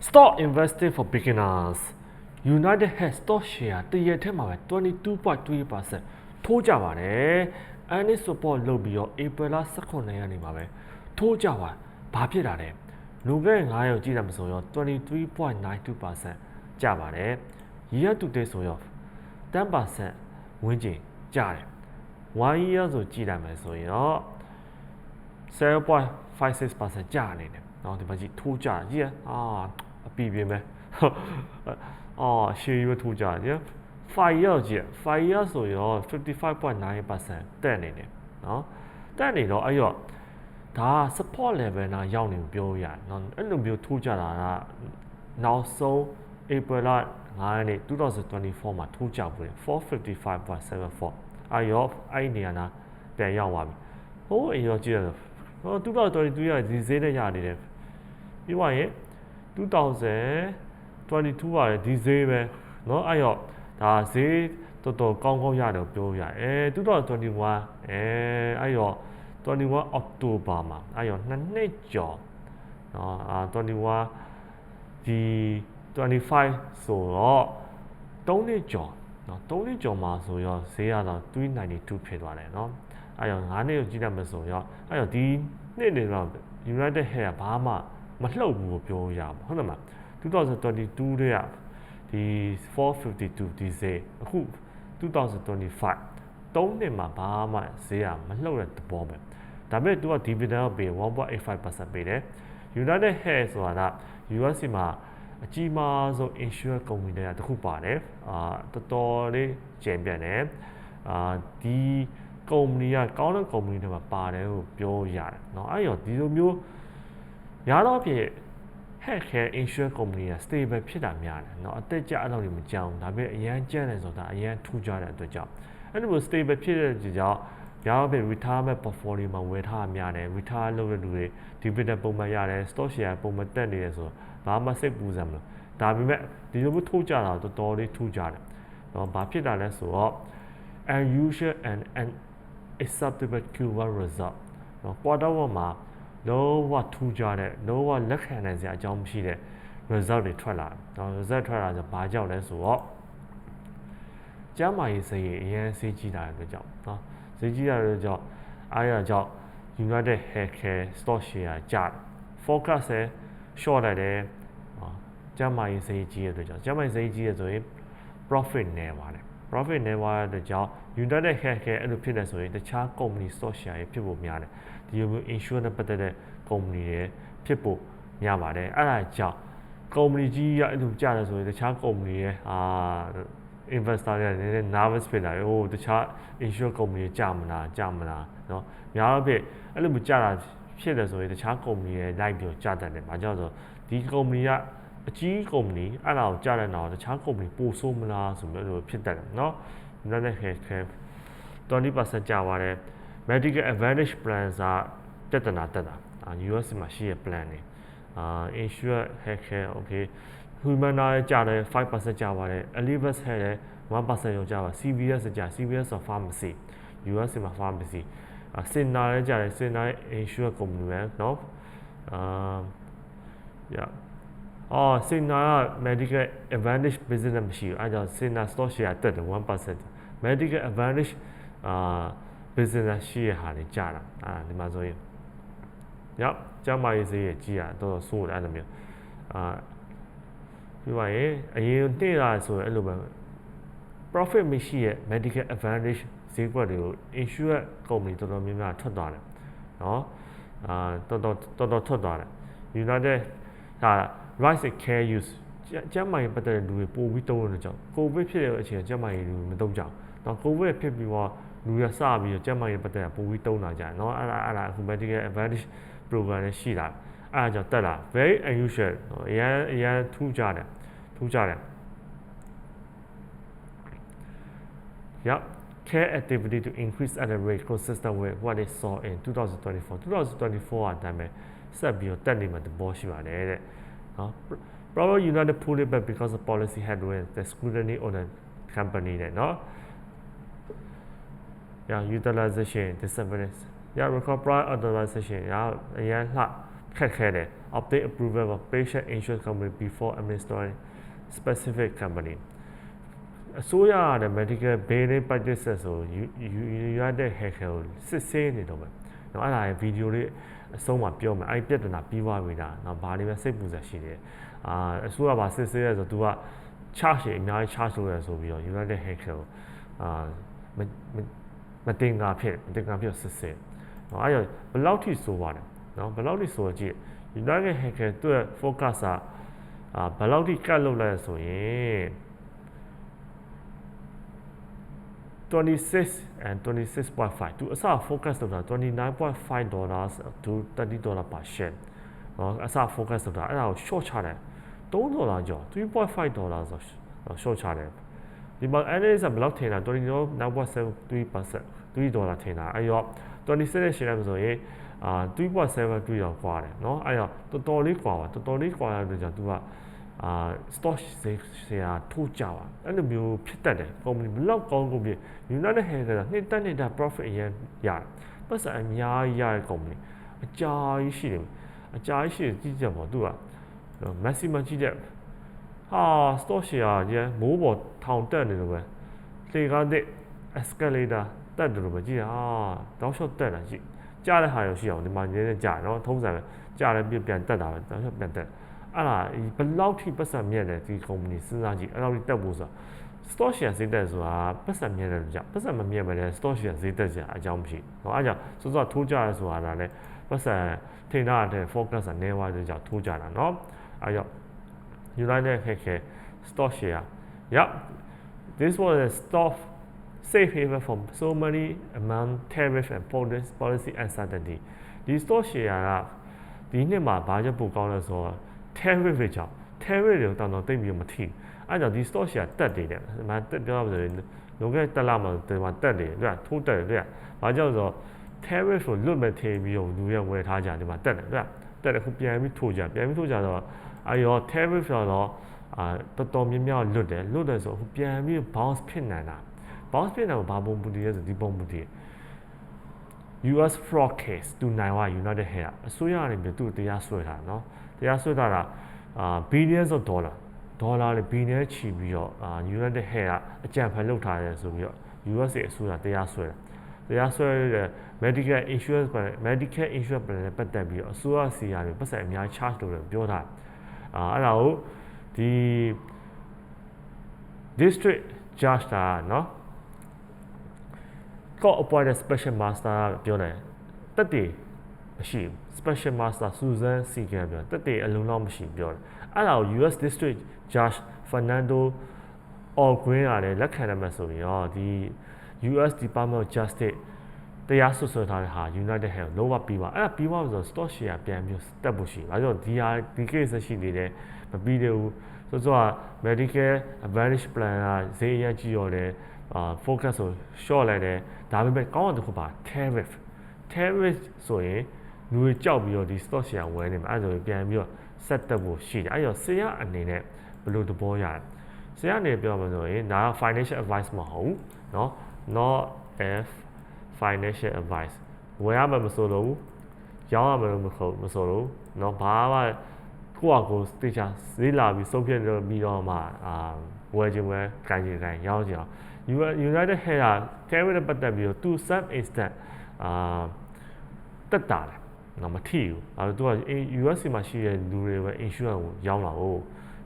stock investing for beginners United Health stock share တရက်ထဲမှာပဲ22.3%ထိုးကြပါတယ်။ earning support လုပ်ပြီးတော့ April လ18ရက်နေ့မှာပဲထိုးကြပါဘာဖြစ်တာလဲ။လွန်ခဲ့တဲ့9ရက်ကြည့်တယ်မဆိုရော23.92%ကျပါတယ်။ year to date ဆိုရော10%ဝန်းကျင်ကျတယ်။1 year ဆိုကြည့်လိုက်မယ်ဆိုရင်တော့0.56%ကျနေတယ်။နော်ဒီမှာကြည့်ထိုးကြကြီးအာအပီပြင်းပဲ။အော်ရှေးရွထိုးကြကြီး5 year ကြည့်5 year ဆိုရော55.9%တက်နေတယ်နော်။တက်နေတော့အဲ့တော့ဒါ support level နာရောက်နေပြောရတယ်နော်အဲ့လိုမျိုးထိုးကြတာကနောက်ဆုံး April လ9ရက်နေ့2024မှာထိုးကြဘူး455.74အဲ့ရောအဲ့နေရာနာပြန်ရောက်သွားပြီဟိုးအရင်ကြည့်ရတော့ ဟို2022ရဒီဈေးနဲ့ရနေတယ်ပြီးသွားရင်2022ပါလေဒီဈေးပဲเนาะအဲ့တော့ဒါဈေးတော်တော်ကောင်းကောင်းရတယ်ပြောရအဲ2021အဲအဲ့တော့21 October မှာအဲ့တော့နှစ်နှစ်ကျော်เนาะအာ21ဒီ25ဆိုတော့3နှစ်ကျော်เนาะ3နှစ်ကျော်မှာဆိုရောဈေးကတော့392ဖြစ်သွားတယ်เนาะ အဲ့တော့9နှစ်ကိုကြည့်တတ်မဆိုရောအဲ့တော့ဒီနှစ်နေတော့ United Hair ဘာမှမလှုပ်ဘူးကိုပြောရမှာဟုတ်တယ်မလား2022တဲ့ကဒီ452ဒီဈေးအခု2025 3နှစ်မှာဘာမှဈေးကမလှုပ်တဲ့သဘောပဲဒါပေမဲ့ तू က dividend ပေး1.85%ပေးတယ် United Hair ဆိုတာက US မှာအကြီးမားဆုံး insurance company တွေကတစ်ခုပါတယ်အာတော်တော်လေးကျန်ပြန့်တယ်အာဒီ ကုမ္ပဏီကကောင်းတဲ့ကုမ္ပဏီတွေမှာပါတယ်ကိုပြောရတယ်เนาะအဲ့ရောဒီလိုမျိုးများတော့ဖြစ် health care insurance company က stable ဖြစ်တာများတယ်เนาะအသက်ကြအဲ့လိုတွေမကြောက်ဒါပေမဲ့အရန်ကြမ်းတယ်ဆိုတာအရန်ထူးခြားတဲ့အတွက်ကြောင့်အဲ့လိုမျိုး stable ဖြစ်တဲ့ကြောင့်များတော့ဖြစ် retirement portfolio မှာဝယ်ထားများတယ် retire လုပ်တဲ့လူတွေ dividend ပုံမှန်ရတယ် stock share ပုံမှန်တက်နေတယ်ဆိုတော့ဘာမှစိတ်ပူစရာမလိုဒါပေမဲ့ဒီလိုမျိုးထိုးကြတာတော်တော်လေးထူးကြတယ်เนาะဘာဖြစ်တာလဲဆိုတော့ unusual and acceptable Q1 result เนาะ quarter 1မှာလုံးဝထူးကြတဲ့လုံးဝလက်ခံနိုင်စရာအကြောင်းမရှိတဲ့ result တွေထွက်လာတယ်เนาะ result ထွက်လာဆိုဘာကြောင့်လဲဆိုတော့ကျမ်းမာရေးစိတ်ရအရင်စေးကြည့်တာတဲ့အတွက်ကြောင့်เนาะစေးကြည့်တာတဲ့ကြောင့်အားရကြောင့် United Healthcare stock share ကျတယ် forecast လည်း short လိုက်တယ်ကျမ်းမာရေးစိတ်ကြီးရတဲ့အတွက်ကြောင့်ကျမ်းမာရေးစိတ်ကြီးရဆိုရင် profit နည်းပါတယ် profit နည်းသွားတဲ့အတွက်ကြောင့် United Healthcare အဲ့လိုဖြစ်နေဆိုရင်တခြား company stock share တွေဖြစ်ဖို့များတယ်ဒီလိုမျိုး insurance နဲ့ပတ်သက်တဲ့ company တွေဖြစ်ဖို့များပါတယ်အဲ့ဒါကြောင့် company ကြီးရအဲ့လိုကြတယ်ဆိုရင်တခြား company ရဲ့အာ investor တွေနည်းနည်း nervous ဖြစ်လာတယ်ဟိုတခြား insurance company တွေကြာမလားကြာမလားเนาะများတော့ဖြစ်အဲ့လိုမျိုးကြာတာဖြစ်တယ်ဆိုရင်တခြား company တွေလိုက်ပြီးကြာတတ်တယ်။ဘာကြောင့်ဆိုဒီ company ကအကြီး company အဲ့ဒါကိုကြာတဲ့နောက်တခြား company ပိုဆိုးမလားဆိုပြီးတော့ဖြစ်တတ်တယ်เนาะ။ United Healthcare 20%ကြာပါတယ် medical advantage plan ကတက်တနာတက်တာအာ US မှာရှိတဲ့ plan တွေအာ insure healthcare okay humana ကြာတယ်5%ကြာပါတယ် Alivus health လည်း1%ရောကြာပါ CVS ကြာ CVS of pharmacy US မှာ pharmacy အာ Cigna လည်းကြာတယ် Cigna insure company ပဲเนาะအာ yeah အော် Cigna က medical advantage business မရှိဘူးအဲကြောင့် Cigna stock share တက်တယ်1% medical advantage အာ business ရှိရဟာတွေကြာတာအာဒီမှာဆိုရင်ရောက်ကျမ်းမာရေးစေးရဲ့ကြီးရတော့ဆိုးတယ်အဲ့လိုမျိုးအာပြီးပါရင်အရင်နေ့လာဆိုရင်အဲ့လိုပဲ profit မရှိရဲ့ medical advantage ဈေးကွက်တွေကို insurance company တော်တော်များများထွက်သွားတယ်နော်အာတော်တော်တော်တော်ထွက်သွားတယ် United ဒါ rights and care use ကျန်းမာရေးပတ်သက်တဲ့လူတွေပို့ပြီးတုံးလို့ကြောင့် covid ဖြစ်တဲ့အချိန်ကျန်းမာရေးလူမတုံးကြ အောင်။တော့ covid ဖြစ်ပြီးတော့လူရစပြီးတော့ကျန်းမာရေးပတ်သက်တာပို့ပြီးတုံးလာကြတယ်။နော်အဲ့ဒါအဲ့ဒါအခု medical advantage program နဲ့ရှိတာ။အဲ့ဒါကြောင့်တက်လာ very unusual နော်အရန်အရန်ထူးကြတယ်ထူးကြတယ်။ Yep care activity to increase at a rate consistent with what they saw in 2024 2024အတိုင်းပဲဆက်ပြီးတော့တက်နေမှာတဘောရှိပါတယ်တဲ့နော် probably United pulled it back because of policy headwinds the scrutiny on the company တဲ့နော် yeah utilization disabilities yeah record prior authorization yeah အရန်လှခက်ခဲတယ် obtain approval of patient insurance company before administering specific company အစိုးရကလည်း medical billing practices ဆိုယူယူရတဲ့ hacker ကိုစစ်ဆေးနေတော့မယ်။နော်အဲ့ဒါရဲ့ဗီဒီယိုလေးအဆုံးမှာပြောမယ်။အဲ့ပြဿနာပြီးသွားပြီလား။နော်ဘာတွေပဲစိတ်ပူစရာရှိတယ်။အာအစိုးရကစစ်ဆေးရဲဆို तू က charge အများကြီး charge လုပ်ရဆိုပြီးတော့ United Hacker ကိုအာ မမတင်ငါဖြစ်မတင်ငါဖြစ်စစ်ဆေး။နော်အဲ့ရဘယ်လောက်ထိဆိုပါတယ်။နော်ဘယ်လောက်ထိဆိုကြည့် United Hacker သူ့ရဲ့ focus ကအာဘယ်လောက်ထိကတ်လုပ်လိုက်ဆိုရင်26 and 26.5သူအစ focus လုပ်တာ29.5 dollars to 30 dollar per share နော်အစ focus လုပ်တာအဲ့ဒါကို short ချတယ်3ဒေါ်လာကျော်3.5 dollars ဆို short ချတယ် ဒီမှာ analyst ဘယ်လောက်ထင်တာ29.73% 3ဒေါ်လာထင်တာအဲ့ရော26နဲ့ share ဆိုရင်အာ3.73ရောက်กว่าတယ်เนาะအဲ့တော့တော်တော်လေးกว่าပါတော်တော်လေးกว่าရတဲ့ကြောင့် तू ကအာ stock ဆရာထိုးကြပါအဲ့လိုမျိုးဖြစ်တတ်တယ် company ဘလောက်ကောင်းကုန်ပြီ United Health ကနှစ်တက်နေတာ profit အရင်ရတယ်ပတ်စံအများကြီးရတဲ့ company အကြာကြီးရှိတယ်အကြာကြီးရှိတယ်ကြည့်ကြပါသူက maximum ကြည့်တဲ့ ဟာ stock share ကျန်မိုးပေါ်ထောင်တက်နေလို့ပဲလေကားတဲ့ escalator တက်တယ်လို့ပဲကြည့်ဟာတောက်လျှောက်တက်တာကြည့်ကြားတဲ့ဟာရရှိအောင်ဒီမှာနည်းနည်းကြားနော်ထုံးစံပဲကြားတယ်ပြပြန်တက်တာပဲတောက်လျှောက်ပြန်တက်အဲ့ဒါဘယ်လောက်ထိပတ်စံမြက်လဲဒီ company စဉ်းစားကြည့်အဲ့လောက်ထိတက်ဖို့ဆိုတာ stock share ဈေးတက်ဆိုတာပတ်စံမြက်တယ်လို့ကြာပတ်စံမမြက်မလဲ stock share ဈေးတက်ကြအကြောင်းမရှိဘူး။ဟောအဲ့ကြောင့်စောစောထိုးကြရဆိုတာလည်းပတ်စံထင်တာတဲ့ focus ကနေဝါတဲ့ကြောင့်ထိုးကြတာเนาะအဲ့ကြောင့် United ခက်ခဲ stock share yep this was a stock safe haven from so many amount tariff and policy uncertainty ဒီ stock share ကဒီနှစ်မှာဘာကြောင့်ပိုကောင်းလဲဆိုတော့ tariff တွေကြောင့် tariff တွေကိုတောင်တော့တိတ်ပြီးမထိအဲ့ကြောင့်ဒီ stock share တက်နေတယ်ဒီမှာတက်ပြောရဆိုရင်လုံခဲ့တက်လာမှဒီမှာတက်နေတယ်ထိုးတက်တယ်ဘာကြောင့်ဆိုတော့ tariff ကိုလွတ်မဲ့ထေးပြီးတော့လူရဝယ်ထားကြဒီမှာတက်တယ်တက်တယ်ခုပြန်ပြီးထိုးကြပြန်ပြီးထိုးကြတော့ အဲ့ရော tariff ဆိုတော့အာတော်တော်များများလွတ်တယ်လွတ်တယ်ဆိုခုပြန်ပြီး bounce ဖြစ်နိုင်တာ bounce ဖြစ်နိုင်ဘာပုံပူတည်လဲဆိုဒီပုံပူတည် US fraud case သူနိုင်ဝ United Health အစိုးရအနေနဲ့သူ့တရားစွဲထားเนาะတရားစွဲထားတာအာ billions of dollar ဒေါ်လာတွေဘီနဲချီပြီးတော့အာ United Health ကအကြံဖန်လုပ်ထားတယ်ဆိုပြီးတော့ USA အစိုးရတရားစွဲတယ်တရားစွဲတဲ့ medical insurance plan medical insurance plan နဲ့ပတ်သက်ပြီးတော့အစိုးရစီယာတွေပတ်စံအများ charge လုပ်တယ်ပြောတာ အာအဲ့ဒါကိုဒီ district judge တာเนาะ court appointed special master ပြောတယ်တက်တည်မရှိဘူး special master Susan Segan ပြောတက်တဲ့အလုံးလောက်မရှိပြောတယ်အဲ့ဒါကို US District Judge Fernando Ogrin ကလည်းလက်ခံရမှာဆိုရင်ရောဒီ US Department of Justice တရားစွပ်စွဲထားတဲ့ဟာ United Health လုံးဝပြီးပါအဲ့ဒါပြီးပါဆိုတော့ stock share ပြန်ပြီးတက်ဖို့ရှိဘာကြောင့်ဒီဟာဒီ case ရှိနေတယ်မပြီးသေးဘူးဆိုတော့ medical advantage plan ကဈေးအရကြီးရောတယ်အာ focus ကို short လိုက်တယ်ဒါပေမဲ့ကောင်းတဲ့တစ်ခုပါ tariff tariff ဆိုရင်လူတွေကြောက်ပြီးတော့ဒီ stock share ဝယ်နေမှာအဲ့ဒါဆိုပြန်ပြီးတော့ဆက်တက်ဖို့ရှိတယ်အဲ့တော့ဆရာအနေနဲ့ဘယ်လိုသဘောရတယ်ဆရာအနေနဲ့ပြောမှာဆိုရင်ဒါက financial advice မဟုတ်ဘူးเนาะ not f financial advice ဝယ်ရမှာမဆိုလို့ရောင်းရမှာမဟုတ်မဆိုလို့เนาะဘာမှကိုယ့်အကိုတေချာဈေးလာပြီးစုပ်ပြတ်ပြီးတော့မှအာဝယ်ခြင်းဝယ်ကန်ခြင်းကန်ရောင်းခြင်း United Health Carry နဲ့ပတ်သက်ပြီးတော့ to some extent အာတက်တာတယ်တော့မထိဘူးအဲတော့သူက US မှာရှိတဲ့လူတွေပဲ insurance ကိုရောင်းတာကို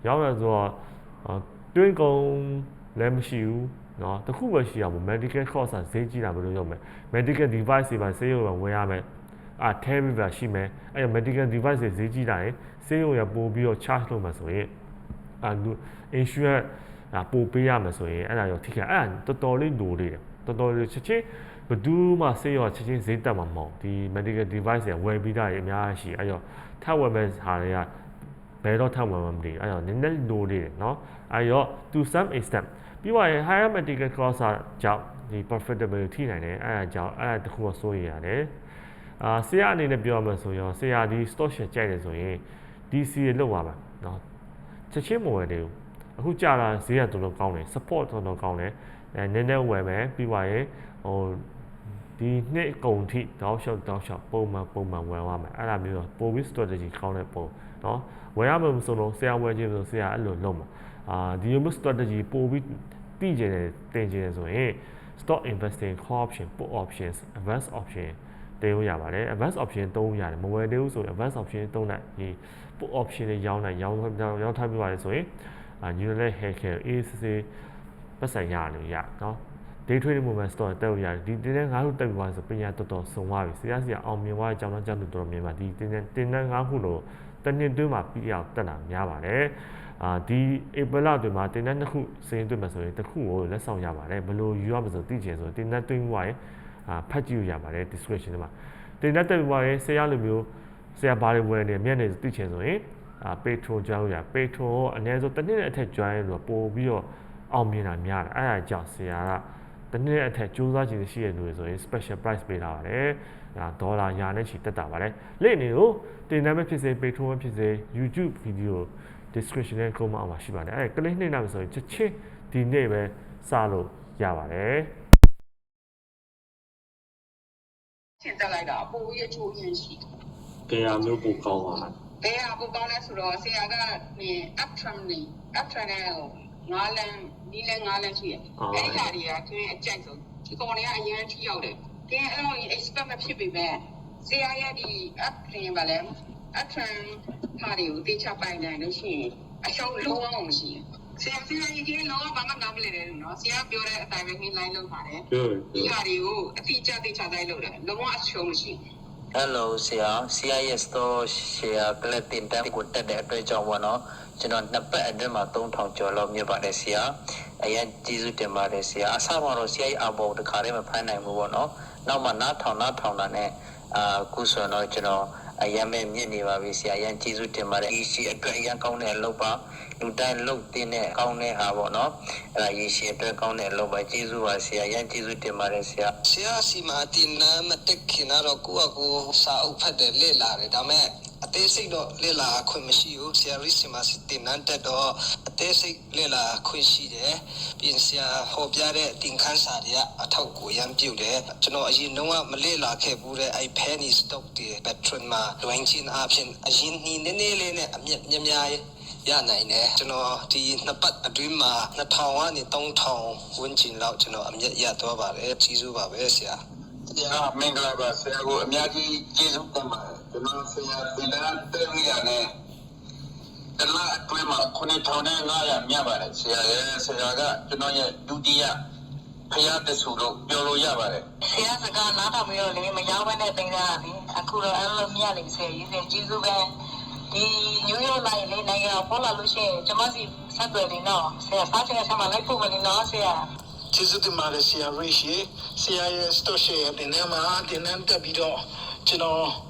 ရောင်းရဆိုတော့တွင်းကုန်လည်းမရှိဘူး เนาะတခုပဲရှိရမို့ medical cost ဈေးကြီးတာဘယ်လိုလုပ်မလဲ medical device တွေပါဆေးရုံပဲဝယ်ရမယ်အာ therapy ပါရှိမယ်အဲ့ medical device တွေဈေးကြီးတာရင်ဆေးရုံရပို့ပြီးတော့ charge လုပ်မှဆိုရင်အာလူ insurance အာပို့ပေးရမယ်ဆိုရင်အဲ့ဒါရောထိခိုက်အဲ့ဒါတော်တော်လေးလိုလေးတယ်တော်တော်လေးချက်ချင်းဘယ်သူမှဆေးရောချက်ချင်းဈေးတက်မှာမဟုတ်ဒီ medical device တွေဝယ်ပြီးသားတွေအများကြီးရှိအဲ့တော့ထပ်ဝယ်မဲ့ဟာတွေကဘယ်တော့ထပ်ဝယ်မှမသိဘူးအဲ့တော့နည်းနည်းလိုလေးတယ်နော်အဲ့တော့ to some extent ပြီးတော့ higher medical cost ကြောင့်ဒီ profitability နိုင်တယ်အဲ့ဒါကြောင့်အဲ့ဒါတခုတော့စိုးရိမ်ရတယ်အာဆရာအနေနဲ့ပြောရမှာဆိုရင်ဆရာဒီ stock share ကြိုက်တယ်ဆိုရင် DC ရလောက်ပါပါနော်ချက်ချင်းမဝယ်သေးဘူးအခုကြာတာဈေးကတော်တော်ကောင်းတယ် support တော်တော်ကောင်းတယ်အဲနည်းနည်းဝယ်မယ်ပြီးပါရင်ဟို ဒီနှစ်အကုန်ထိတောက်လျှောက်တောက်လျှောက်ပုံမှန်ပုံမှန်ဝယ်ရမယ်အဲ့ဒါမျိုးတော့ပိုပြီး strategy ကောင်းတဲ့ပုံเนาะဝယ်ရမယ်မဆိုလို့ဆရာဝယ်ခြင်းဆိုဆရာအဲ့လိုလုပ်မှာ အာဒီလိုမျိုး strategy ပိုပြီးတည်ကျင်တယ်တင်ကျင်တယ်ဆိုရင် stock investing call option put options advance option တင်လို့ရပါတယ် advance option သုံးရတယ်မဝယ်သေးဘူးဆိုရင် advance option သုံးလိုက်ဒီ put option တွေရောင်းလိုက်ရောင်းရောင်းထားပြပါတယ်ဆိုရင်အာညီလည်း hack ခဲ ACC ပတ်စံရလို့ရเนาะ day trading movement store တက်လို့ရတယ်ဒီတင်းနဲ့ငါးခုတက်ပြီးသွားဆိုပညာတော်တော်စုံသွားပြီဆရာဆရာအောင်မြင်သွားတဲ့အကြောင်းအကြောင်းတော်တော်မြင်ပါဒီတင်းနဲ့တင်းနဲ့ငါးခုလို့ တနည်းတွင်းမှာပြီးအောင်တက်တာများပါတယ်အာဒီ April လတွင်မှာတင်းနဲ့နှစ်ခုစရင်တွင်မှာဆိုရင်တစ်ခုကိုလက်ဆောင်ရပါတယ်ဘယ်လိုယူရမလဲဆိုသိချင်ဆိုတင်းနဲ့တွင်းသွားရင်အာဖတ်ကြည့်လို့ရပါတယ် description ထဲမှာတင်းနဲ့တက်ပြီးသွားရင်ဆရာလိုမျိုးဆရာဘာတွေဝယ်နေမျက်နှာသိချင်ဆိုရင်အာပေထရိုကြောင်းရပေထရိုအနည်းဆုံးတစ်နှစ်နဲ့အထက် join လို့ပို့ပြီးတော့အောင်မြင်တာများတယ်အဲ့ဒါကြောင့်ဆရာက တနည်းအထက်စူးစမ်းခြင်းရှိတဲ့လူတွေဆိုရင် special price ပေးထားပါတယ်။ဒါဒေါ်လာရာနဲ့ချီတက်တာပါတယ်။လိမ့်နေကိုတင်နမ်းမဖြစ်စေ Patreon ဖြစ်စေ YouTube video description နဲ့ comment အောက်မှာရှိပါတယ်။အဲ click နှိပ်လိုက်မှဆိုရင်ချက်ချင်းဒီနေ့ပဲစလို့ရပါတယ်။ချင်တက်လိုက်တာပိုရချိုးရင်ရှိတယ်ကြရာမျိုးပိုကောင်းပါလား။ဘယ်ဟာပိုကောင်းလဲဆိုတော့ဆရာကနင် up tram နေ up tram နဲ့ ငါးလန်းဒီလန်းငါးလန်းရှိတယ်။အဲဒီဟာတွေကသူရဲ့အကြိုက်ဆုံးဒီကောင်တွေကအရင်ထိရောက်တယ်။တင်းအဲ့လို expect မဖြစ်ပေမဲ့ဆရာရဲ့ဒီ up tram ပါလဲ up tram ဟာတွေကိုတေချပိုင်နိုင်လို့ရှိရင်အရှုံးလုံးဝမရှိဘူး။ဆရာဆရာကြီးကလုံးဝဘာမှနားမလည်တယ်နော်ဆရာပြောတဲ့အတိုင်းပဲ line လုပ်ပါတယ်ပြောဒီဟာတွေကိုအတိအကျသိချတိုင်းလုပ်တယ်လုံးဝအရှုံးမရှိဘူး Hello ဆရာ CIS store share ကလပ်တင်တက်ကိုတက်တဲ့အတွက်ကြောင့်ပေါ့နော် ကျွန်တော်နှစ်ပတ်အတွင်းမှာ3000ကျော်လောက်မြတ်ပါတယ်ဆရာအရင်ကျေးဇူးတင်ပါတယ်ဆရာအစမှာတော့ CI အဘောတခါတည်းမဖမ်းနိုင်ဘူးပေါ့နော်နောက်မှနားထောင်နားထောင်တာနဲ့အာခုဆိုတော့ကျွန်တော်အရင်မဲ့မြင့်နေပါပြီဆရာအရင်ကျေးဇူးတင်ပါတယ်ဒီရှိအတွက်အရင်ကောင်းတဲ့အလုပ်ပါလူတိုင်းလုပ်တင်တဲ့ကောင်းတဲ့ဟာပေါ့နော်အဲ့ဒါရေရှိအတွက်ကောင်းတဲ့အလုပ်ပါကျေးဇူးပါဆရာအရင်ကျေးဇူးတင်ပါတယ်ဆရာဆရာစီမာတင်နာမတက်ခင်တော့ကိုယ့်အကိုစာအုပ်ဖတ်တယ်လေ့လာတယ်ဒါပေမဲ့ အသေးစိတ်တော့လေ့လာခွင့်မရှိဘူးဆရာရီစီမာတင်နာတက်တော့အသေးစိတ်လေ့လာခွင့်ရှိတယ်ပြင်ဆရာဟောပြတဲ့တင်ခန်းစာတွေကအထောက်ကိုရမ်းပြုတ်တယ်ကျွန်တော်အရင်တော့မလေ့လာခဲ့ဘူးတဲ့အဲ့ penny stock တွေ patron မှာလွင်ချင်းအဖြစ်အရင်နီးနေနေလေးနဲ့အမြက်များများရနိုင်တယ်ကျွန်တော်ဒီနှစ်ပတ်အတွင်းမှာ2000ကနေ3000ဝန်းကျင်လောက်ကျွန်တော်အမြက်ရသွားပါတယ်ကြီးစုပါပဲဆရာဆရာမင်္ဂလာပါဆရာကိုအများကြီးကျေးဇူးတင်ပါတယ် ကျွန်တော်ဆရာဒီလန်တဲ့ရီရနဲ့တလားအတွင်းမှာ9500မြတ်ပါတယ်ဆရာရဲ့ဆရာကကျွန်တော်ရဲ့ဒုတိယဖရာတဆူလို့ပြောလို့ရပါတယ်ဆရာစကားနားထောင်ပြီးတော့လေမရောက်ဘဲနဲ့တင်ကြတာလေအခုတော့အဲ့လိုမြတ်နေဆရာကြီးစင်ကျေးဇူးပဲဒီညိုးရိုးလိုက်လေနိုင်ငံပေါ်လာလို့ရှိရင်ကျမစီဆက်သွယ်နေတော့ဆရာစားချင်တဲ့ဆရာမလိုက်ဖို့မနေတော့ဆရာကျေးဇူးတင်ပါတယ်ဆရာရိရှိဆရာရဲ့စတော့ရှယ်တင်နေမှာတင်နေတက်ပြီးတော့ကျွန်တော်